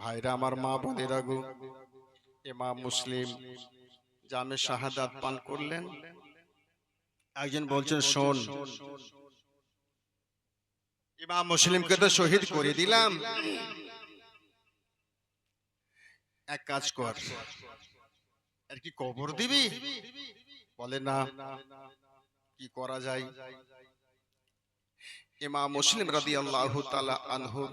ভাইরা আমার মা বোনেরা গো ইমাম মুসলিম, জামে শাহাদাত পান করলেন? একজন বলছেন, শোন ইমাম মুসলিমকে তো শহীদ করে দিলাম। এক কাজ কর আর কি কবর দিবি? বলে, না, কি করা যায়? ইমাম মুসলিম রাদি আল্লাহ আনহুর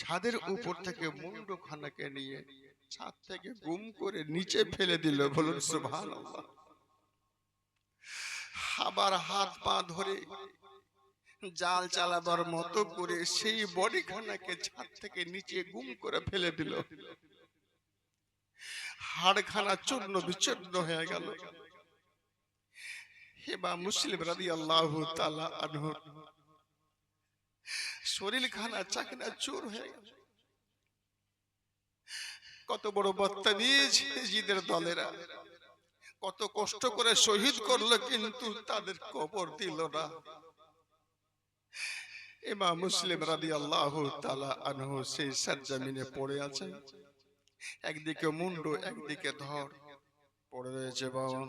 ছাদের উপর থেকে মুন্ডু খানাকে নিয়ে ছাদ থেকে গুম করে নিচে ফেলে দিল বলুন সুভান আবার হাত পা ধরে জাল চালাবার মতো করে সেই বডি খানাকে ছাদ থেকে নিচে গুম করে ফেলে দিল। হাড়খানা চূর্ণ বিচূর্ণ হয়ে গেল। হেবা মুসলিম রাদি আল্লাহ তালা আনহুর শরীর খানা চাকনা চোর হয়ে গেল। কত বড় বত্তাবিজ জিদের দলেরা। কত কষ্ট করে শহীদ করল, কিন্তু তাদের কবর দিল না। ইমাম মুসলিম রাদি আল্লাহ তালা আনহু সেই সাজ্জামিনে পড়ে আছে একদিকে মুন্ডু, একদিকে ধর। পড়ে রয়েছে বাবা।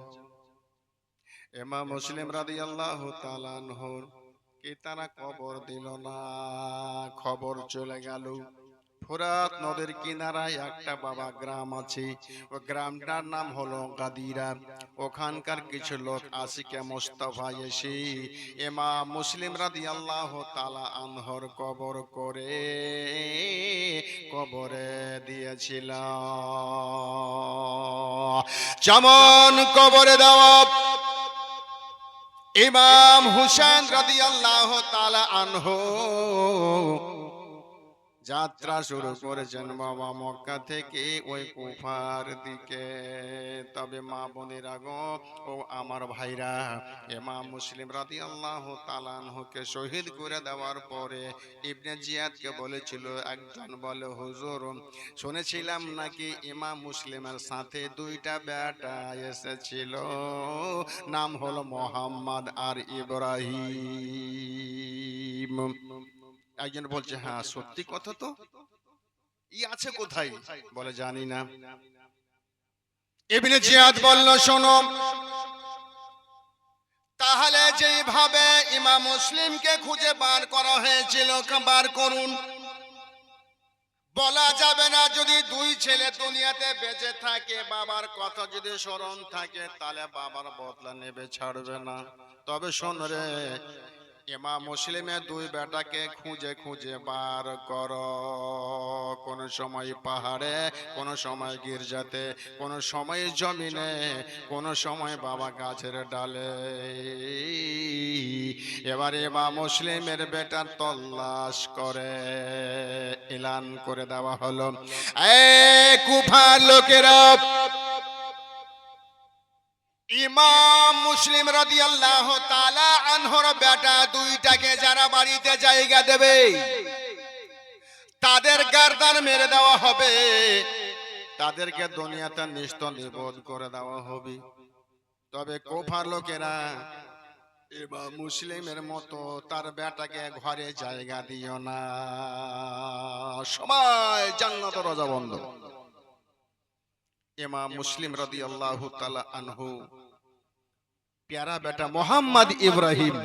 ইমাম মুসলিম রাদি আল্লাহ তালা আনহুর কে তারা খবর দিল না? খবর চলে গেল। ফোরাত নদের কিনারায় একটা বাবা গ্রাম আছে। ও গ্রামটার নাম হলো গাদিরা ওখানকার কিছু লোক আশিকে মোস্তফা এসে। এমা মুসলিম রাদি আল্লাহ তালা আনহর কবর করে কবরে দিয়েছিল। যেমন কবরে দেওয়া ইমাম হুসেন রাদিয়াল্লাহু তালা আনহো যাত্রা শুরু করেছেন বাবা মক্কা থেকে ওই কুফার দিকে। তবে মা বোনের গো ও আমার ভাইরা এমা মুসলিম রাদি আল্লাহ তালানহকে শহীদ করে দেওয়ার পরে ইবনে জিয়াদকে বলেছিল একজন বলে হুজুর শুনেছিলাম নাকি ইমাম মুসলিমের সাথে দুইটা বেটা এসেছিল? নাম হলো মোহাম্মদ আর ইব্রাহিম। একজন বলছে হ্যাঁ সত্যি কথা তো? ই আছে কোথায়? বলে, জানি না। ইবনে জিয়াদ বলল, শোনো, তাহলে যেভাবে ইমাম মুসলিমকে খুঁজে বার করা হয়েছিল, বার করুন। বলা যাবে না, যদি দুই ছেলে দুনিয়াতে বেঁচে থাকে, বাবার কথা যদি স্মরণ থাকে, তাহলে বাবার বদলা নেবে, ছাড়বে না। তবে শোন রে এমা মুসলিমে দুই বেটাকে খুঁজে খুঁজে বার কর। কোন সময় পাহাড়ে, কোন সময় গির্জাতে, কোন সময় জমিনে, কোন সময় বাবা গাছের ডালে। এবার এমা মুসলিমের বেটার তল্লাশ করে, এলান করে দেওয়া হলো। এ কুফার লোকেরা ইমাম মুসলিম রাদি আল্লাহ তালা আনহর বেটা দুইটাকে যারা বাড়িতে জায়গা দেবে, তাদের গার্দান মেরে দেওয়া হবে। তাদেরকে দুনিয়াতে নিস্ত নিবোধ করে দেওয়া হবে। তবে কোফার লোকেরা এবার মুসলিমের মতো তার বেটাকে ঘরে জায়গা দিও না। সময় জান্নাত রজা বন্ধ। ইমাম মুসলিম রাদিয়াল্লাহু তাআলা আনহু প্যারা বেটা মোহাম্মদ ইব্রাহিম।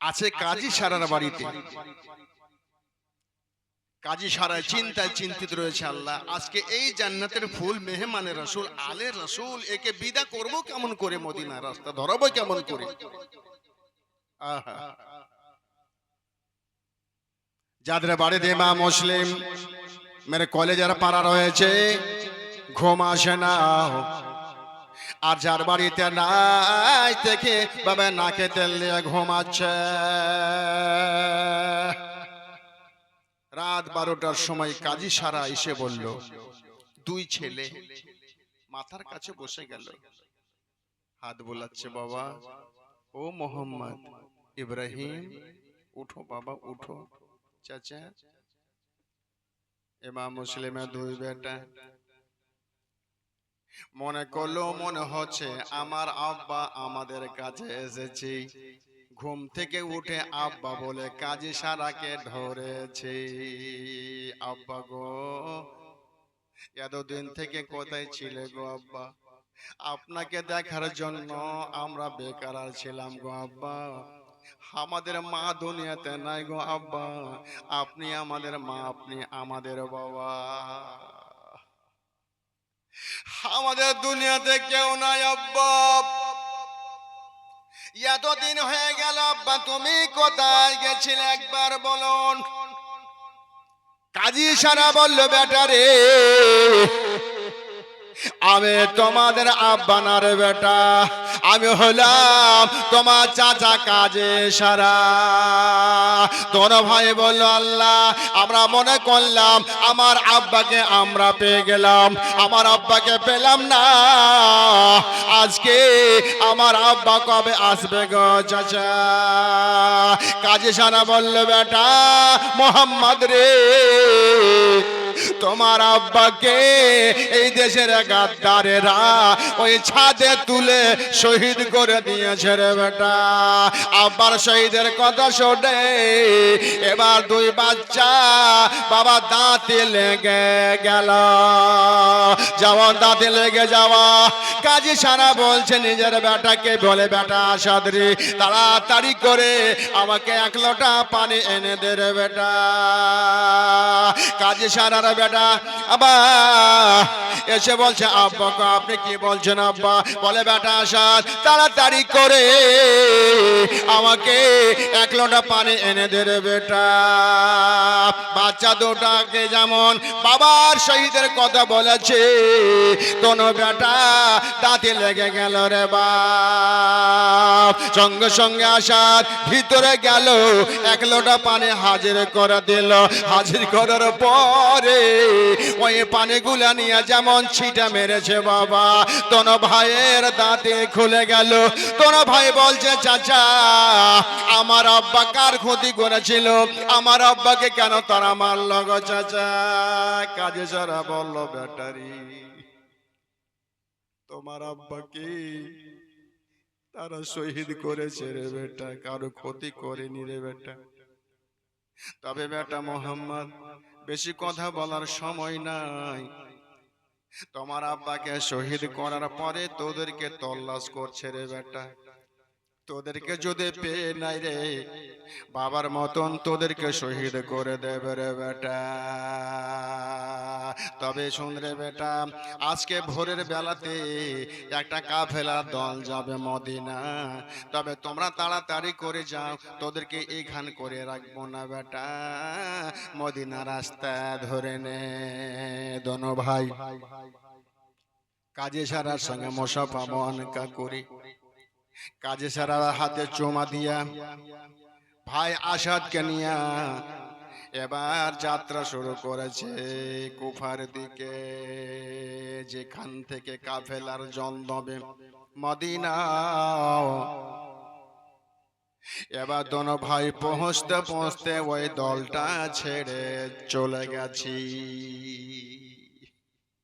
আছে কাজী সারার বাড়িতে। কাজী সারায় চিন্তায় চিন্তিত রয়েছে আল্লাহ। আজকে এই জান্নাতের ফুল মেহমানের রসুল আলে রসুল। একে বিদা করব কেমন করে মদিনা রাস্তা ধরাবো কেমন করে? যাদের বাড়িতে মা মুসলিম মেরে কলেজের পাড়া রয়েছে ঘুম আসে না। আর যার বাড়িতে নাই থেকে বাবা নাকে তেল দিয়ে ঘুমাচ্ছে। রাত বারোটার সময় কাজী সারা এসে বলল, দুই ছেলে মাথার কাছে বসে গেল। হাত বোলাচ্ছে বাবা, ও মোহাম্মদ, ইব্রাহিম, উঠো বাবা, উঠো। চাচা এমা মুসলিমের দুই বেটা মনে করল মনে হচ্ছে আমার আব্বা আমাদের কাছে এসেছে। ঘুম থেকে উঠে আব্বা বলে কাজী সারাকে ধরেছে। আব্বা গো এতদিন থেকে কোথায় ছিলে গো আব্বা? আপনাকে দেখার জন্য আমরা বেকার আর ছিলাম গো আব্বা। আমাদের মা দুনিয়াতে নাই গো আব্বা। আপনি আমাদের মা আপনি আমাদের বাবা। আমাদের দুনিয়াতে কেউ নাই আব্বা। এতদিন হয়ে গেল আব্বা, তুমি কোথায় গেছিলে একবার বলুন? কাজী সারা বলল বেটারে আমি তোমাদের আব্বানার বেটা। আমি হলাম তোমার চাচা কাজে সারা। তোর ভাই বলল, আল্লাহ, আমরা মনে করলাম আমার আব্বাকে আমরা পেয়ে গেলাম। আমার আব্বাকে পেলাম না। আজকে আমার আব্বা কবে আসবে গো চাচা? কাজে সারা বলল, বেটা, মোহাম্মদ রে, তোমার আব্বাকে এই দেশের গাদ্দারেরা ওই ছাদে তুলে শহীদ করে দিয়েছে রে বেটা। আবার শহীদের কথা শোনে, এবার দুই বাচ্চা বাবা দাঁতে লেগে গেল। যেমন দাঁতে লেগে যাওয়া। কাজী সারা বলছে নিজের বেটাকে, বলে, বেটা সাদরি, তাড়াতাড়ি করে আমাকে এক লোটা পানি এনে দে রে বেটা। কাজী সারার বেটা আবা এসে বলছে আব্বা গো, আপনি কি বলছেন আব্বা? বলে বেটা আসাদ তাড়াতাড়ি করে আমাকে এক লোটা পানি এনে দে রে বেটা। বাচ্চা দুটাকে যেমন বাবার শহীদের কথা বলেছে কোনো বেটা দাঁতে লেগে গেল রে বাপ। সঙ্গে সঙ্গে আসার ভিতরে গেল, এক লোটা পানি হাজির করে দিল। হাজির করার পরে ওই পানিগুলা নিয়ে যেমন ছিটা মেরেছে বাবা, তোন ভাইয়ের দাঁতে খুলে গেল। তোর ভাই বলছে, চাচা, আমার আব্বা কার ক্ষতি করেছিল? আমার আব্বাকে কেন তারা মারল গো চাচা? কাজে সারা বলল, ব্যাটারি। তোমার আব্বাকে তারা শহীদ করেছে রে বেটা কারও ক্ষতি করেনি রে বেটা। তবে বেটা মোহাম্মদ বেশি কথা বলার সময় নাই। তোমার আব্বাকে শহীদ করার পরে তোদেরকে তল্লাশ করছে রে বেটা। তোদেরকে যদি পেয়ে নাই রে বাবার মতন তোদেরকে শহীদ করে দেবে রে বেটা। তবে শুন রে বেটা আজকে ভোরের বেলাতে একটা কাফেলা দল যাবে মদিনা। তবে তোমরা তাড়াতাড়ি করে যাও তোদেরকে এইখান করে রাখব না বেটা। মদিনা রাস্তা ধরে নে দোনো ভাই। কাজে সারার সঙ্গে মশা পাবন অনেকা করি কাজে সারা হাতে চোমা দিয়া, ভাই আসাদকে নিয়া এবার যাত্রা শুরু করেছে কুফার দিকে, যেখান থেকে কাফেলার জল দবে মদিনা এবার দোনো ভাই পৌঁছতে পৌঁছতে ওই দলটা ছেড়ে চলে গেছি।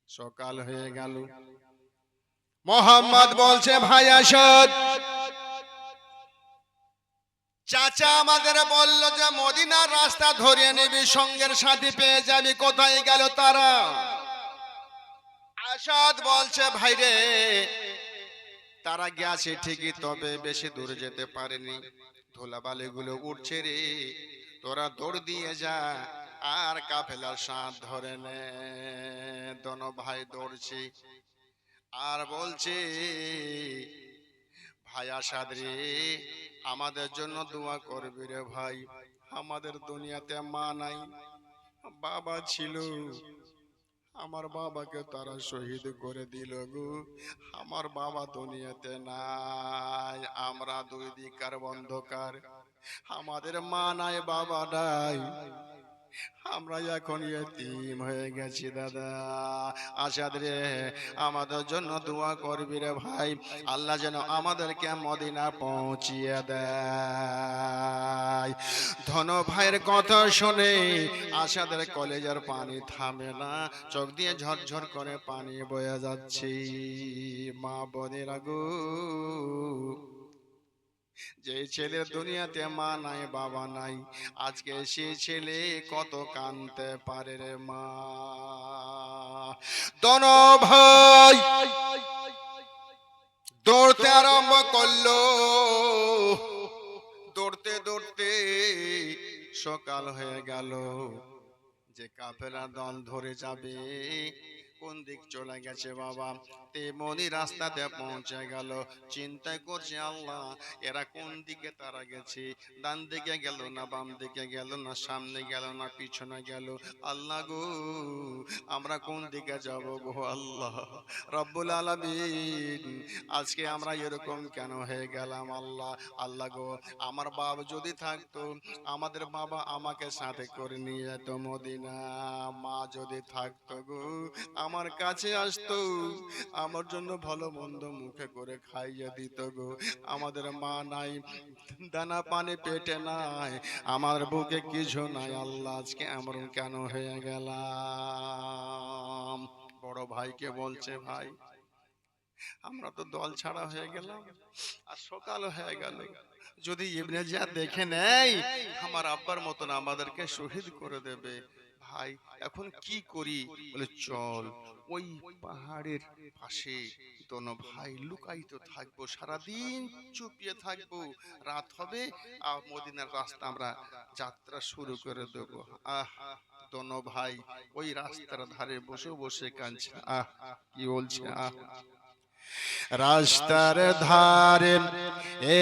সকাল হয়ে গেল। মোহাম্মদ বলছে, ভাই, আসাদ। চাচা আমাদের বলল যে, মদিনার রাস্তা ধরিয়ে নিবি, সঙ্গের সাথে পেয়ে যাবি। কোথায় গেল তারা? আসাদ বলছে ভাইরে তারা গেছে ঠিকই, তবে বেশি দূরে যেতে পারেনি। ধুলাবালি গুলো উঠছে রে, তোরা দৌড় দিয়ে যা, আর কাফেলার সাথ ধরে নে। দোনো ভাই দৌড়ছি। আর বলছে ভাইয়া সাদরে আমাদের জন্য দোয়া করবি রে ভাই। আমাদের দুনিয়াতে মা নাই বাবা ছিল। আমার বাবাকে তারা শহীদ করে দিল গো। আমার বাবা দুনিয়াতে নাই আমরা দুই দিকার বন্ধকার। আমাদের মা নাই বাবা নাই। আমরা এখন ইয়তিম হয়ে গেছি, দাদা। আসাদ রে, আমাদের জন্য দোয়া করবি রে ভাই। আল্লাহ যেন আমাদেরকে মদিনা পৌঁছিয়ে দেয়। ধন ভাইয়ের কথা শুনে আসাদের কলেজের পানি থামে না। চোখ দিয়ে ঝরঝর করে পানি বয়ে যাচ্ছে। মা বোনের আগু যে ছেলের দুনিয়াতে মা নাই বাবা নাই। আজকে সে ছেলে কত কানতে পারে রে মা? দন ভাই দৌড়তে আরম্ভ করল। দৌড়তে দৌড়তে সকাল হয়ে গেল। যে কাফেলা দল ধরে যাবে কোন দিক চলে গেছে বাবা? তেমনি রাস্তাতে পৌঁছে গেল। চিন্তা করছে আল্লাহ এরা কোন দিকে তারা গেছে? ডান দিকে গেল না বাম দিকে গেল না সামনে গেল না পিছনে গেল? আল্লাহ গো আমরা কোন দিকে যাব গো আল্লাহ? রব্বুল আলামিন আজকে আমরা এরকম কেন হয়ে গেলাম আল্লাহ? আল্লাহ গো আমার বাবা যদি থাকতো আমাদের বাবা আমাকে সাথে করে নিয়ে যেত মদিনা মা যদি থাকতো গো আমার কাছে আসতো। আমার জন্য ভালো মন্দ মুখে করে খাইয়ে দিত গো। আমাদের মা নাই, দানা পানি পেটে নাই। আমার বুকে কিছু নাই, আল্লাহ আজকে এমন কেন হয়ে গেলাম? বড় ভাইকে বলছে, ভাই, আমরা তো দল ছাড়া হয়ে গেলাম। আর সকাল হয়ে গেল। যদি ইবনে যা দেখে নেয়, আমার আব্বার মতন আমাদেরকে শহীদ করে দেবে। ভাই, এখন কি করি? বলে, চল, ওই পাহাড়ের পাশে দোনো ভাই লুকায়িত থাকব, সারাদিন চুপিয়ে থাকব। রাত হবে আর মদিনার রাস্তা আমরা যাত্রা শুরু করে দেবো। আহ, দোনো ভাই ওই রাস্তার ধারে বসে বসে কাঁদছে। আহ, কি বলছে? আহ, রাস্তার ধারে